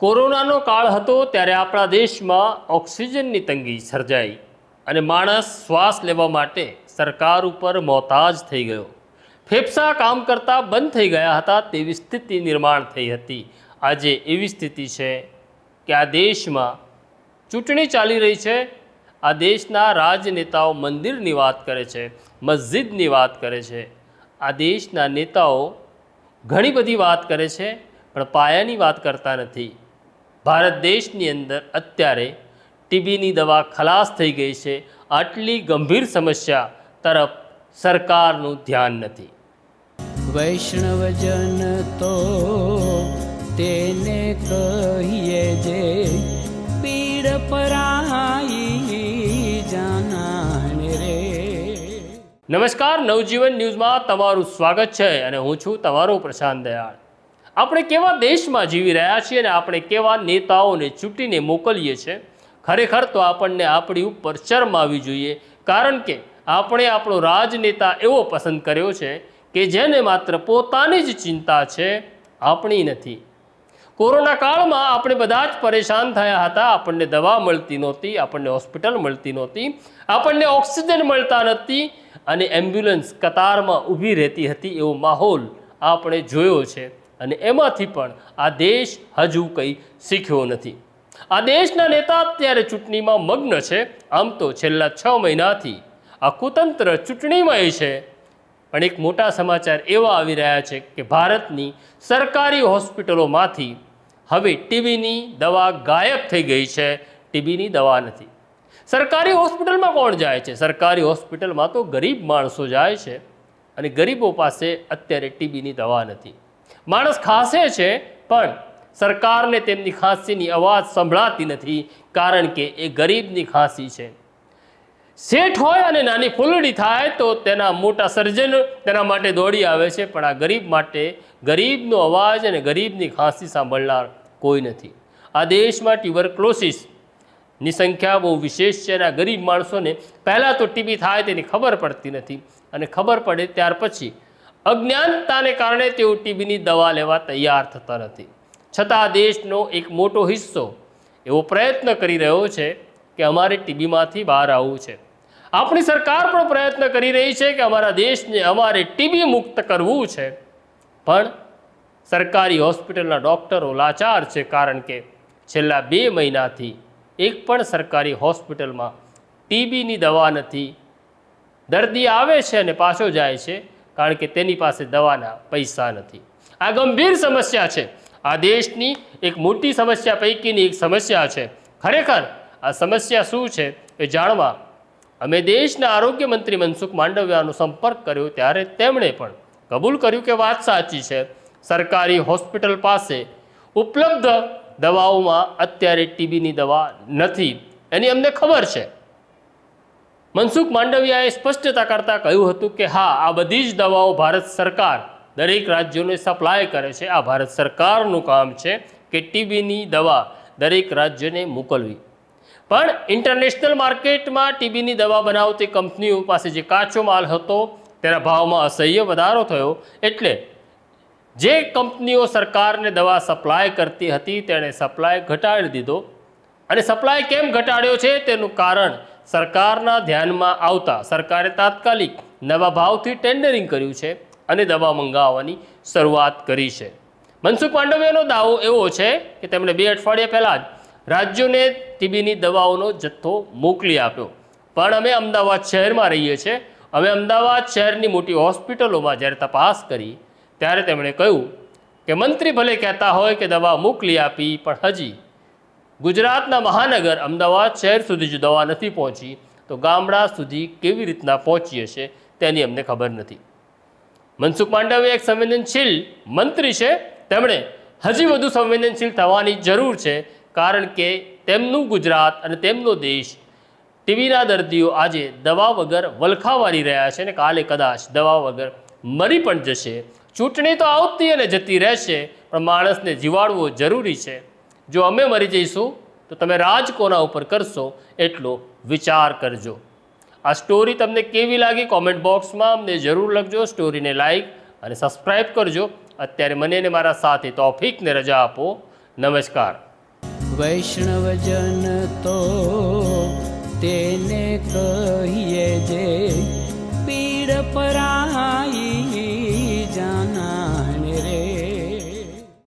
કોરોનાનો કાળ હતો ત્યારે આપણા દેશમાં ઓક્સિજનની તંગી સર્જાઈ અને માણસ શ્વાસ લેવા માટે સરકાર ઉપર મોતાજ થઈ ગયો. ફેફસા કામ કરતા બંધ થઈ ગયા હતા તેવી સ્થિતિ નિર્માણ થઈ હતી. આજે એવી સ્થિતિ છે કે આ દેશમાં ચૂંટણી ચાલી રહી છે. આ દેશના રાજનેતાઓ મંદિરની વાત કરે છે, મસ્જિદની વાત કરે છે. આ દેશના નેતાઓ ઘણી બધી વાત કરે છે, પણ પાયાની વાત કરતા નથી. ભારત દેશની અંદર અત્યારે ટીબીની દવા ખલાસ થઈ ગઈ છે. આટલી ગંભીર સમસ્યા તરફ સરકારનું ધ્યાન નથી. વૈષ્ણવજન તો તેને કહીએ જે પીડ પરાઈ જાનાને રે. નમસ્કાર નવજીવન ન્યૂઝમાં તમારું સ્વાગત છે અને હું છું તમારો પ્રશાંત દયાળ. આપણે કેવા દેશમાં જીવી રહ્યા છીએ અને આપણે કેવા નેતાઓને ચૂંટીને મોકલીએ છીએ? ખરેખર તો આપણને આપણી ઉપર શરમ આવી જોઈએ. કારણ કે આપણે આપણો રાજનેતા એવો પસંદ કર્યો છે કે જેને માત્ર પોતાની જ ચિંતા છે, આપણી નથી. કોરોના કાળમાં આપણે બધા જ પરેશાન થયા હતા. આપણને દવા મળતી નહોતી, આપણને હોસ્પિટલ મળતી નહોતી, આપણને ઓક્સિજન મળતા નથી અને એમ્બ્યુલન્સ કતારમાં ઊભી રહેતી હતી એવો માહોલ આપણે જોયો છે. અને એમાંથી પણ આ દેશ હજુ કંઈ શીખ્યો નથી. આ દેશના નેતા અત્યારે ચૂંટણીમાં મગ્ન છે. આમ તો છેલ્લા છ મહિનાથી આ કુતંત્ર ચૂંટણીમાં છે. પણ એક મોટા સમાચાર એવા આવી રહ્યા છે કે ભારતની સરકારી હોસ્પિટલોમાંથી હવે ટીબીની દવા ગાયબ થઈ ગઈ છે. ટીબીની દવા નથી. સરકારી હોસ્પિટલમાં કોણ જાય છે? સરકારી હોસ્પિટલમાં તો ગરીબ માણસો જાય છે. અને ગરીબો પાસે અત્યારે ટીબીની દવા નથી. માણસ ખાસે છે, પણ સરકારને તેમની ખાંસીની અવાજ સંભળાતી નથી, કારણ કે એ ગરીબની ખાંસી છે. શેઠ હોય અને નાની ફૂલડી થાય, તો તેના મોટા સર્જન તેના માટે દોડી આવે છે, પણ આ ગરીબ માટે ગરીબનો અવાજ અને ગરીબની ખાંસી સાંભળનાર કોઈ નથી. આ દેશમાં ટ્યુબરક્લોસિસની સંખ્યા બહુ વિશેષ છે અને આ ગરીબ માણસોને પહેલાં તો ટીબી થાય તેની ખબર પડતી નથી. અને ખબર પડે ત્યાર પછી અજ્ઞાનતાને કારણે તેઓ ટીબીની દવા લેવા તૈયાર થતા નથી. છતાં દેશનો એક મોટો હિસ્સો એવો પ્રયત્ન કરી રહ્યો છે કે અમારે ટીબીમાંથી બહાર આવવું છે. આપણી સરકાર પણ પ્રયત્ન કરી રહી છે કે અમારા દેશને અમારે ટીબી મુક્ત કરવું છે. પણ સરકારી હોસ્પિટલના ડૉક્ટરો લાચાર છે કારણ કે છેલ્લા બે મહિનાથી એક પણ સરકારી હોસ્પિટલમાં ટીબીની દવા નથી. દર્દી આવે છે અને પાછો જાય છે. કારણ કે તેની પાસે દવાના પૈસા નથી. આ ગંભીર સમસ્યા છે. આ દેશની એક મોટી સમસ્યા પૈકીની એક સમસ્યા છે. ખરેખર આ સમસ્યા શું છે એ જાણવા અમે દેશના આરોગ્ય મંત્રી મનસુખ માંડવિયાનો સંપર્ક કર્યો ત્યારે તેમણે પણ કબૂલ કર્યું કે વાત સાચી છે. સરકારી હોસ્પિટલ પાસે ઉપલબ્ધ દવાઓમાં અત્યારે ટીબીની દવા નથી. એની અમને ખબર છે. મનસુખ માંડવિયાએ સ્પષ્ટતા કરતાં કહ્યું હતું કે હા, આ બધી જ દવાઓ ભારત સરકાર, દરેક રાજ્યોને સપ્લાય કરે છે. આ ભારત સરકારનું કામ છે કે ટીબીની દવા દરેક રાજ્યને મોકલવી. પણ ઇન્ટરનેશનલ માર્કેટમાં ટીબીની દવા બનાવતી કંપનીઓ પાસે જે કાચો માલ હતો, તેના ભાવમાં અસહ્ય વધારો થયો. એટલે જે કંપનીઓ સરકારને દવા સપ્લાય કરતી હતી, તેણે સપ્લાય ઘટાડી દીધો. અને સપ્લાય કેમ ઘટાડ્યો છે? તેનું કારણ સરકારના ધ્યાનમાં આવતા સરકારે તાત્કાલિક નવા ભાવથી ટેન્ડરિંગ કર્યું છે અને દવા મંગાવવાની શરૂઆત કરી છે. મનસુખ માંડવીયાનો દાવો એવો છે કે તેમણે બે અઠવાડિયા પહેલાં જ રાજ્યોને ટીબીની દવાઓનો જથ્થો મોકલી આપ્યો. પણ અમે અમદાવાદ શહેરમાં રહીએ છીએ. અમે અમદાવાદ શહેરની મોટી હોસ્પિટલોમાં જ્યારે તપાસ કરી, ત્યારે તેમણે કહ્યું કે મંત્રી ભલે કહેતા હોય કે દવા મોકલી આપી, પણ હજી ગુજરાતના મહાનગર અમદાવાદ શહેર સુધી જો દવા નથી પહોંચી, તો ગામડા સુધી કેવી રીતના પહોંચી હશે તેની અમને ખબર નથી. મનસુખ માંડવે એક સંવેદનશીલ મંત્રી છે. તેમણે હજી વધુ સંવેદનશીલ થવાની જરૂર છે, કારણ કે તેમનું ગુજરાત અને તેમનો દેશ ટીવીના દર્દીઓ આજે દવા વગર વલખાવારી રહ્યા છે અને કાલે કદાચ દવા વગર મરી પણ જશે. ચૂંટણી તો આવતી અને જતી રહેશે, પણ માણસને જીવાડવો જરૂરી છે. જો અમે મરી જઈશું, તો તમે રાજ કોના ઉપર કરશો એટલો વિચાર કરજો. આ સ્ટોરી તમને કેવી લાગી કોમેન્ટ બોક્સમાં અમને જરૂર લખજો સ્ટોરીને લાઈક અને સબસ્ક્રાઈબ કરજો. અત્યારે મને અને મારા સાથે તોફીકને રજા આપો. નમસ્કાર. વૈષ્ણવજન તો તેને કહીએ